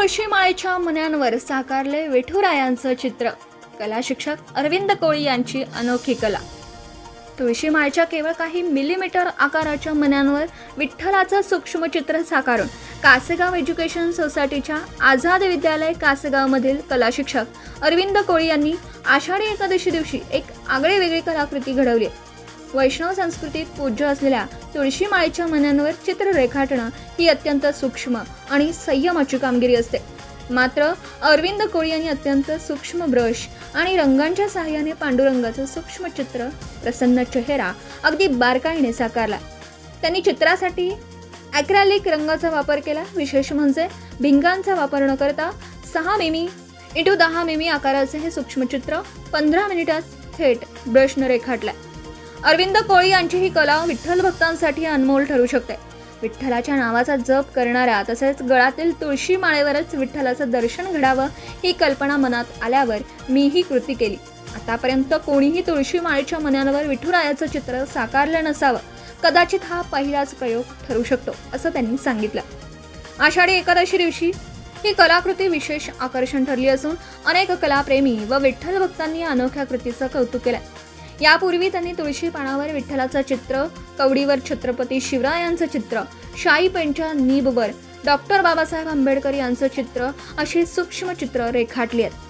तुळशी माळेच्या मन्यांवर साकारले विठुरायांचं चित्र कला शिक्षक अरविंद कोळी यांची अनोखी कला तुळशीमाळच्या केवळ काही मिलीमीटर आकाराच्या मन्यांवर विठ्ठलाचं सूक्ष्म चित्र साकारून कासेगाव एज्युकेशन सोसायटीच्या आझाद विद्यालय कासेगावमधील कला शिक्षक अरविंद कोळी यांनी आषाढी एकादशी दिवशी एक आगळी वेगळी कलाकृती घडवली आहे. वैष्णव संस्कृतीत पूज्य असलेल्या तुळशी माळीच्या मन्यांवर चित्र रेखाटणं ही अत्यंत सूक्ष्म आणि संयमाची कामगिरी असते. मात्र अरविंद कोळी यांनी अत्यंत सूक्ष्म ब्रश आणि रंगांच्या सहाय्याने पांडुरंगाचं सूक्ष्म चित्र प्रसन्न चेहरा अगदी बारकाईने साकारला. त्यांनी चित्रासाठी ॲक्रॅलिक रंगाचा वापर केला विशेष म्हणजे भिंगांचा वापर न करता सहा मिमी इंटू दहा मिमी आकाराचे हे सूक्ष्मचित्र पंधरा मिनिटात थेट ब्रशनं रेखाटलं. अरविंद कोळी यांची ही कला विठ्ठल भक्तांसाठी अनमोल ठरू शकते. विठ्ठलाच्या नावाचा जप करणाऱ्या तसेच गळातील तुळशी माळेवरच विठ्ठलाचं दर्शन घडावं ही कल्पना मनात आल्यावर मी ही कृती केली. आतापर्यंत कोणीही तुळशी माळेच्या मन्यांवर विठुरायाचं चित्र साकारलं नसावं. कदाचित हा पहिलाच प्रयोग ठरू शकतो असं त्यांनी सांगितलं. आषाढी एकादशी दिवशी ही कलाकृती विशेष आकर्षण ठरली असून अनेक कलाप्रेमी व विठ्ठल भक्तांनी अनोख्या कृतीचं कौतुक केलं यापूर्वी त्यांनी तुळशी पानावर विठ्ठलाचं चित्र कवडीवर छत्रपती शिवरायांचं चित्र शाई पेंटच्या नीबवर डॉक्टर बाबासाहेब आंबेडकर यांचं चित्र अशी सूक्ष्म चित्र रेखाटली आहेत.